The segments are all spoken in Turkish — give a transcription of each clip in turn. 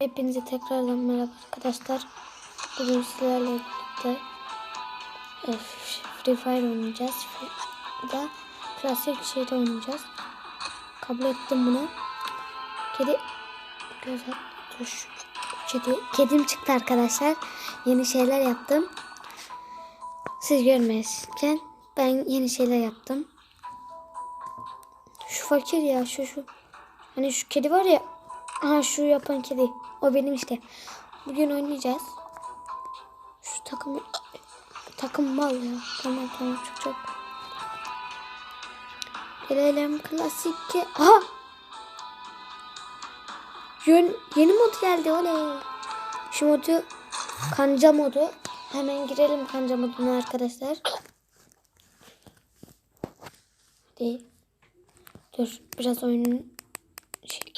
Hepinize tekrardan merhaba arkadaşlar. Bugün sizlerle birlikte e, Free Fire oynayacağız. De klasik şeyde oynayacağız. Kabul ettim bunu. Kedi göz şu Kedi, kedim çıktı arkadaşlar. Yeni şeyler yaptım. Siz görmezken ben yeni şeyler yaptım. Şu fakir ya şu şu. Hani şu kedi var ya. Aha şu yapan kedi. O benim işte. Bugün oynayacağız. Şu takım takım mal ya. Tamam tamam çok çok. Gelelim klasik. Aha! Yön, yeni mod geldi oley. Şu modu kanca modu. Hemen girelim kanca moduna arkadaşlar. Değil. Dur biraz oyunun şey,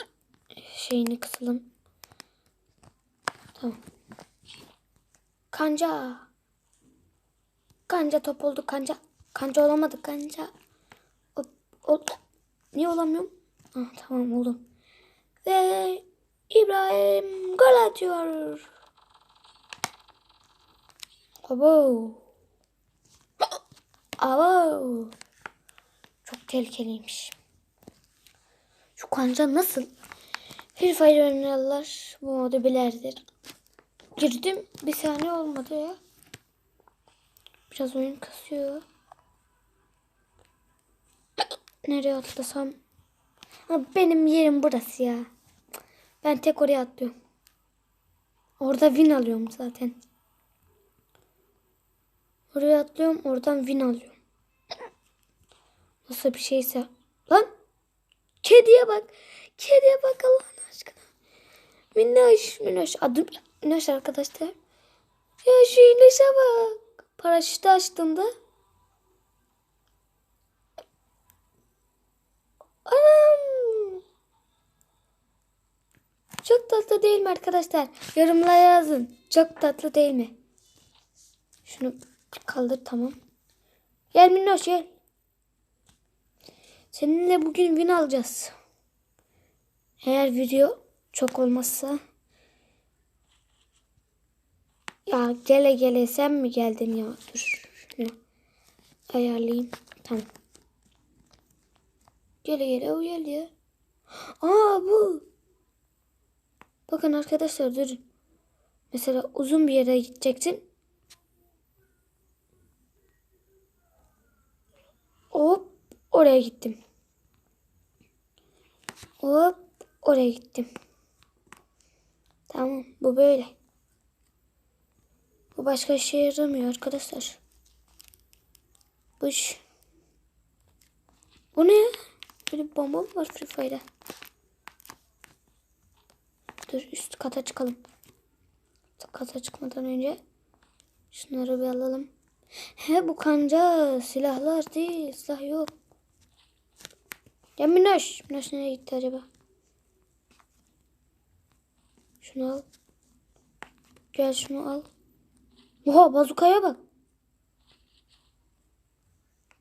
şeyini kısalım. Tamam. Kanca. Kanca top oldu kanca. Kanca olamadı kanca. O, o, niye olamıyorum? Ah, tamam oldum. Ve İbrahim gol atıyor. Abo. Abo. Çok tehlikeliymiş. Şu kanca nasıl? Free Fire oynayanlar bu modu bilirdir. Girdim bir saniye olmadı ya. Biraz oyun kasıyor. Nereye atlasam? Ha, benim yerim burası ya. Ben tek oraya atlıyorum. Orada win alıyorum zaten. Oraya atlıyorum oradan win alıyorum. Nasıl bir şeyse. Lan! Kediye bak. Kediye bak Allah'ın aşkına. Minnoş, minnoş. Adım minnoş arkadaşlar. Ya şu inişe bak. Paraşütü açtığımda. Anam. Çok tatlı değil mi arkadaşlar? Yorumlara yazın. Çok tatlı değil mi? Şunu kaldır tamam. Gel minnoş gel. Seninle bugün win alacağız. Eğer video çok olmazsa ya gele gele sen mi geldin ya? Dur şunu ayarlayayım. Tamam. Gele gele o geldi ya. Aa bu. Bakın arkadaşlar durun. Mesela uzun bir yere gideceksin. Hop oraya gittim. Hop oraya gittim. Tamam bu böyle. Bu başka işe yaramıyor arkadaşlar. Bu iş. Bu ne? Böyle bir bomba mı var Free Fire'da? Dur üst kata çıkalım. Üst kata çıkmadan önce şunları bir alalım. He bu kanca silahlar değil. Silah yok. Ya Minoş. Minoş nereye gitti acaba? Şunu al. Gel şunu al. Oha bazukaya bak.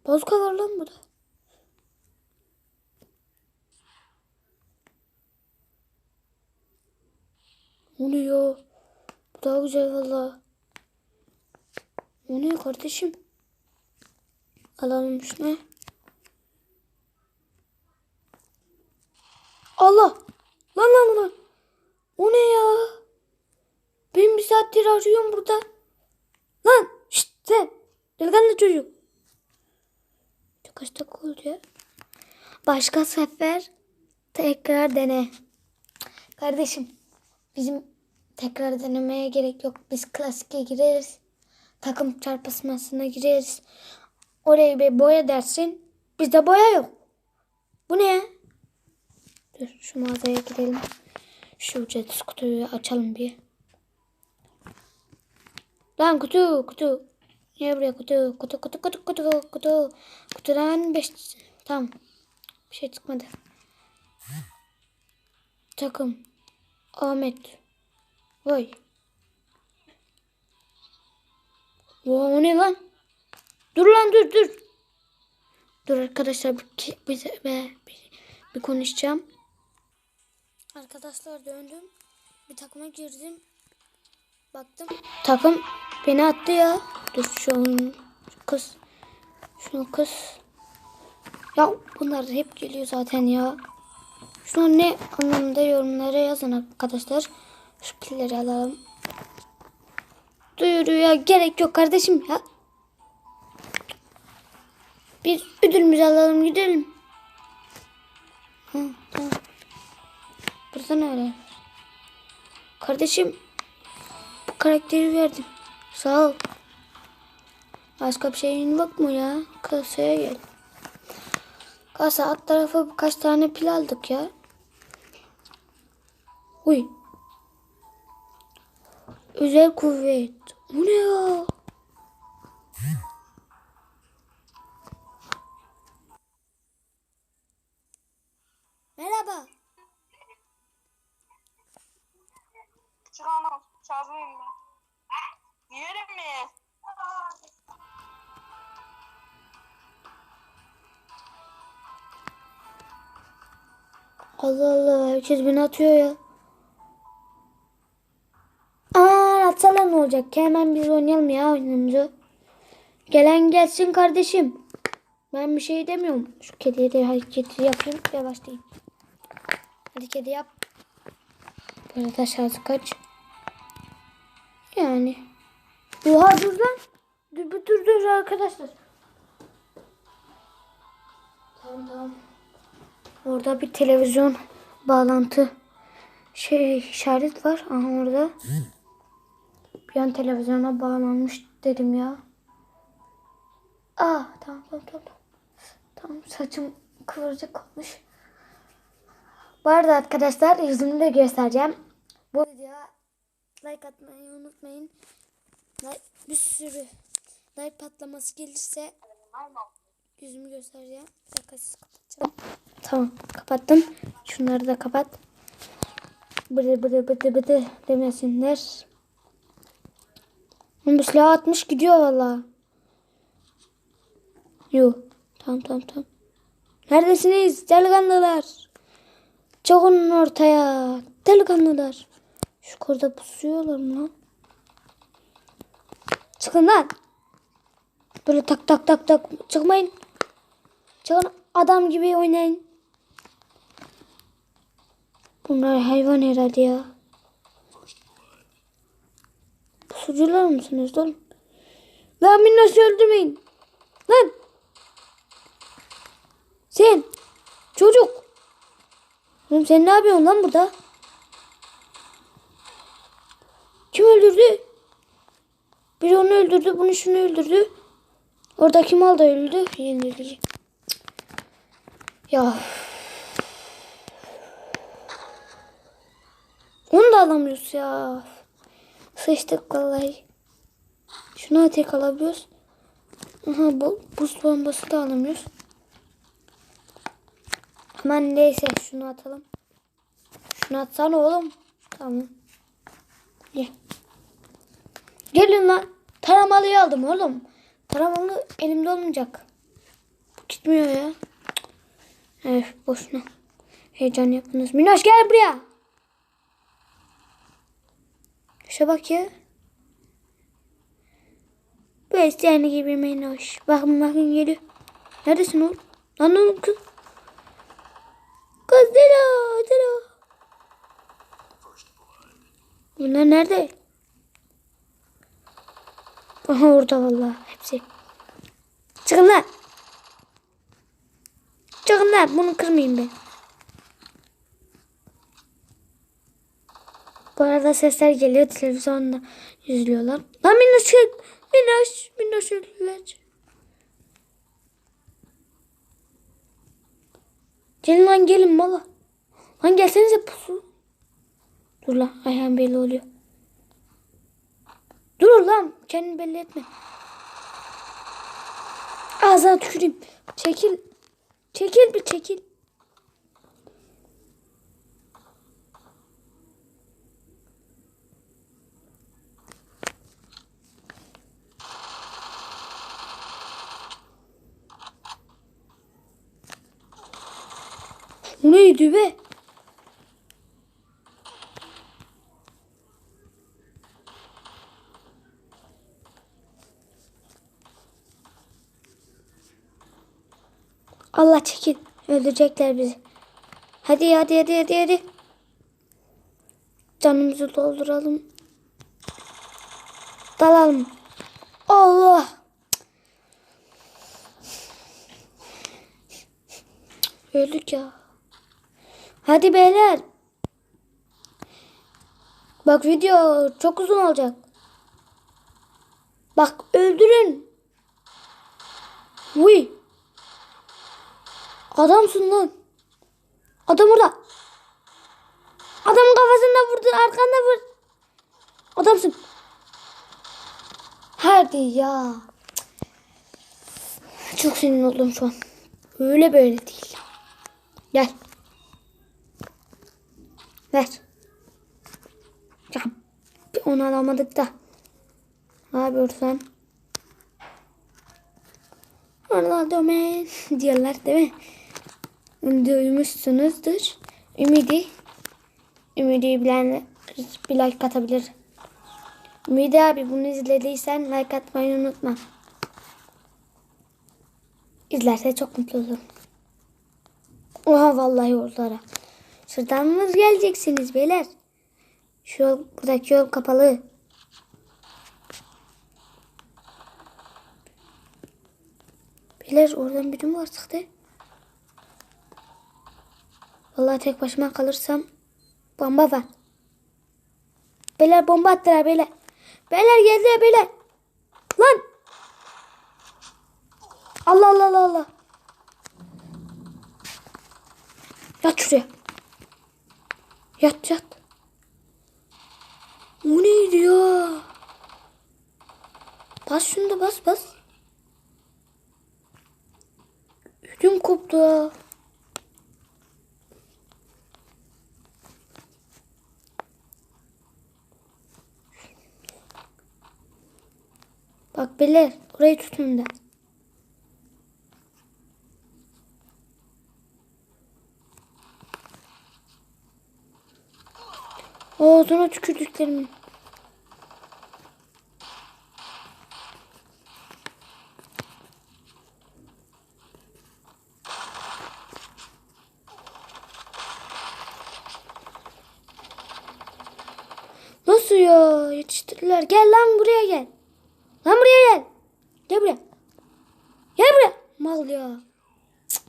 Bazuka var lan burada. O ne ya? Bu daha güzel valla. O ne kardeşim? Alalım şunu. Allah! Lan lan lan! O ne ya? Ben bir saattir arıyorum burada. Lan! Şşt sen! Delikanlı çocuk. Kaç dakika oldu? Başka sefer tekrar dene. Kardeşim bizim tekrar denemeye gerek yok. Biz klasike gireriz. Takım çarpışmasına gireriz. Orayı bir boya dersin. Bizde boya yok. Bu ne? Dur şu mağazaya gidelim. Şu ücretsiz kutuyu açalım bir. Lan kutu kutu. Niye buraya kutu kutu kutu kutu kutu kutu. Kutudan beş. Tamam. Bir şey çıkmadı. Takım. Ahmet. Vay. Vay ne lan? Dur lan dur dur. Dur arkadaşlar bir, bir, bir, bir, bir konuşacağım. Arkadaşlar döndüm. bir takıma girdim. Baktım takım beni attı ya. Dur şu kız. Şunu kız. Ya bunlar hep geliyor zaten ya. Şunu ne anlamda yorumlara yazın arkadaşlar. Şu pilleri alalım. Duyuruya gerek yok kardeşim ya. Biz ödülümüzü alalım gidelim. Hı, tamam. Burada ne öyle? Kardeşim karakteri verdim. Sağ ol. Başka bir şeyin yok mu ya? Kasaya gel. Kasa alt tarafa birkaç tane pil aldık ya. Uy. Özel kuvvet. Bu ne ya? Merhaba. Çıkamam. Şarjım ben. Yerim mi? Allah Allah herkes beni atıyor ya. Aa atsalar ne olacak hemen biz oynayalım ya oyunumuzu. Gelen gelsin kardeşim. Ben bir şey demiyorum. Şu kediye de hareketi yapayım ve başlayayım. Hadi kedi yap. Böyle şarjı kaç. Yani. Oha dur lan. Dur dur dur, arkadaşlar. Tamam tamam. Orada bir televizyon bağlantı şey işaret var. Aha orada. Bir an televizyona bağlanmış dedim ya. Aa tamam tamam tamam. Tamam saçım kıvırcık olmuş. Bu arada arkadaşlar yüzümü de göstereceğim. Bu videoya like atmayı unutmayın. Like, bir sürü like patlaması gelirse yüzümü göstereceğim. Bir dakika siz kapatacağım. Tamam kapattım. Şunları da kapat. Bıdı bıdı bıdı bıdı demesinler. Bu silah atmış gidiyor valla. Yo. Tamam tamam tamam. Neredesiniz delikanlılar? Çıkın ortaya delikanlılar. Şu kurda pusuyorlar mı lan? Çıkın lan. Böyle tak tak tak tak çıkmayın. Çıkın adam gibi oynayın. Bunlar hayvan herhalde ya. Pusucular mısınız oğlum? Lan beni nasıl öldürmeyin? Lan! Sen! Çocuk! Sen ne yapıyorsun lan burada? Kim öldürdü? Biri onu öldürdü, bunu şunu öldürdü. Oradaki mal da öldü. Yenildi. Ya. Onu da alamıyoruz ya. Sıçtık vallahi. Şunu tek alabiliyoruz. Aha bu buz bombası da alamıyoruz. Hemen neyse şunu atalım. Şunu atsana oğlum. Tamam. Gel. Gelin lan. Taramalıyı aldım oğlum. Taramalı elimde olmayacak. Gitmiyor ya. Evet boşuna. Heyecan yapınız. Minoş gel buraya. Şuna bak ya. Bu esyani gibi Minoş. Bakın bakın geliyor. Neredesin oğlum? Lan oğlum kız. Kız Delo. Delo. Bunlar nerede? Aha orada vallahi hepsi. Çıkın lan. Çıkın lan bunu kırmayayım ben. Bu arada sesler geliyor televizyonda izliyorlar. Lan minnoş. Minnoş. Minnoş öldüler. Gelin lan gelin mala. Lan gelsenize pusu. Dur lan ayağım belli oluyor. Dur lan kendini belli etme. Ağzına tüküreyim. Çekil. Çekil bir çekil. Bu neydi be? Allah çekil. Öldürecekler bizi. Hadi hadi hadi hadi hadi. Canımızı dolduralım. Dalalım. Allah. Öldük ya. Hadi beyler. Bak video çok uzun olacak. Bak öldürün. Uy. Adamsın lan. Adam orada. Adamın kafasında vurdun arkanda vur. Adamsın. Hadi ya. Çok sinirli oldum şu an. Öyle böyle değil. Gel. Ver. Ya, onu alamadık da. Ne yapıyorsun? Allah domen diyorlar değil mi? Duymuşsunuzdur. Ümidi. Ümidi bilen bir like atabilir. Ümidi abi bunu izlediysen like atmayı unutma. İzlerse çok mutlu olurum. Oha vallahi yollara. Şuradan mı geleceksiniz beyler? Şu yol, buradaki yol kapalı. Beyler oradan biri mi var çıktı? Vallahi tek başıma kalırsam bomba var. Beyler bomba attılar beyler. Beyler geldi beyler. Lan. Allah Allah Allah Allah. Yat şuraya. Yat yat. O neydi ya? Bas şunu da bas bas. Ödüm koptu ha. Bak beyler orayı tutun da. Ağzına tükürdüklerimin. Nasıl ya? Yetiştirdiler. Gel lan. Lan buraya gel. Gel buraya. Gel buraya. Mal ya. Cık.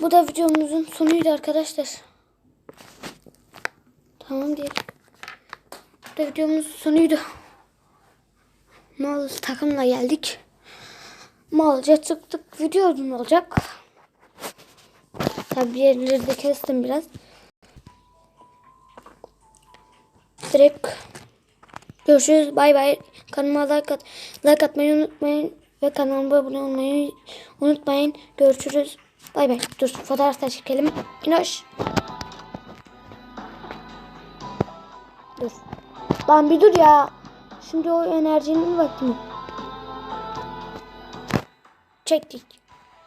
Bu da videomuzun sonuydu arkadaşlar. Tamam diyelim. Bu da videomuzun sonuydu. Mal takımla geldik. Malca çıktık. Video uzun olacak. Tabi yerleri de kestim biraz. Direkt görüşürüz. Bay bay. Kanalıma like, at, like atmayı unutmayın. Ve kanalıma abone olmayı unutmayın. Görüşürüz. Bay bay. Dur fotoğraf çekelim. İnoş. Dur. Lan bir dur ya. Şimdi o enerjinin vakti mi? Çektik.